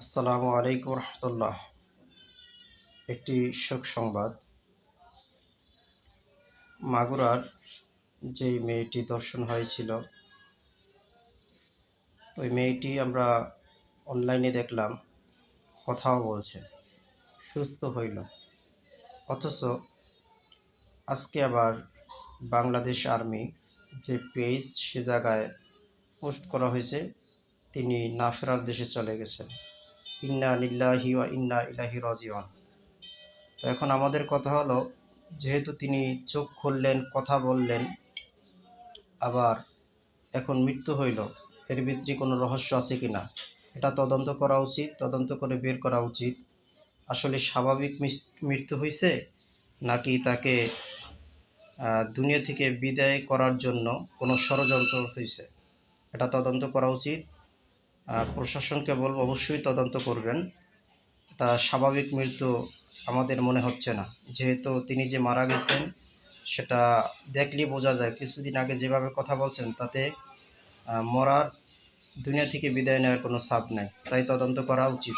আসসালামু আলাইকুম রহমতুল্লাহ। একটি শোক সংবাদ। মাগুরার যেই মেয়েটি দর্শন হয়েছিল, ওই মেয়েটি আমরা অনলাইনে দেখলাম, কথাও বলছে, সুস্থ হইল। অথচ আজকে আবার বাংলাদেশ আর্মি যে পেজ সে জায়গায় পোস্ট করা হয়েছে, তিনি না ফেরার দেশে চলে গেছেন। ইন্না লিল্লাহি ওয়া ইন্না ইলাহি রাজিউন। তো এখন আমাদের কথা হলো, যেহেতু তিনি চোখ খুললেন, কথা বললেন, আবার এখন মৃত্যু হইল, এর ভিতরে কোনো রহস্য আছে কি না এটা তদন্ত করা উচিত, তদন্ত করে বের করা উচিত। আসলে স্বাভাবিক মৃত্যু হয়েছে নাকি তাকে দুনিয়া থেকে বিদায় করার জন্য কোনো ষড়যন্ত্র হয়েছে এটা তদন্ত করা উচিত। প্রশাসনকে বলব অবশ্যই তদন্ত করবেন। তা স্বাভাবিক মৃত্যু আমাদের মনে হচ্ছে না। যেহেতু তিনি যে মারা গেছেন সেটা দেখলেই বোঝা যায়। কিছুদিন আগে যেভাবে কথা বলছেন তাতে মরার দুনিয়া থেকে বিদায় নেওয়ার কোনো চাপ নেই। তাই তদন্ত করা উচিত।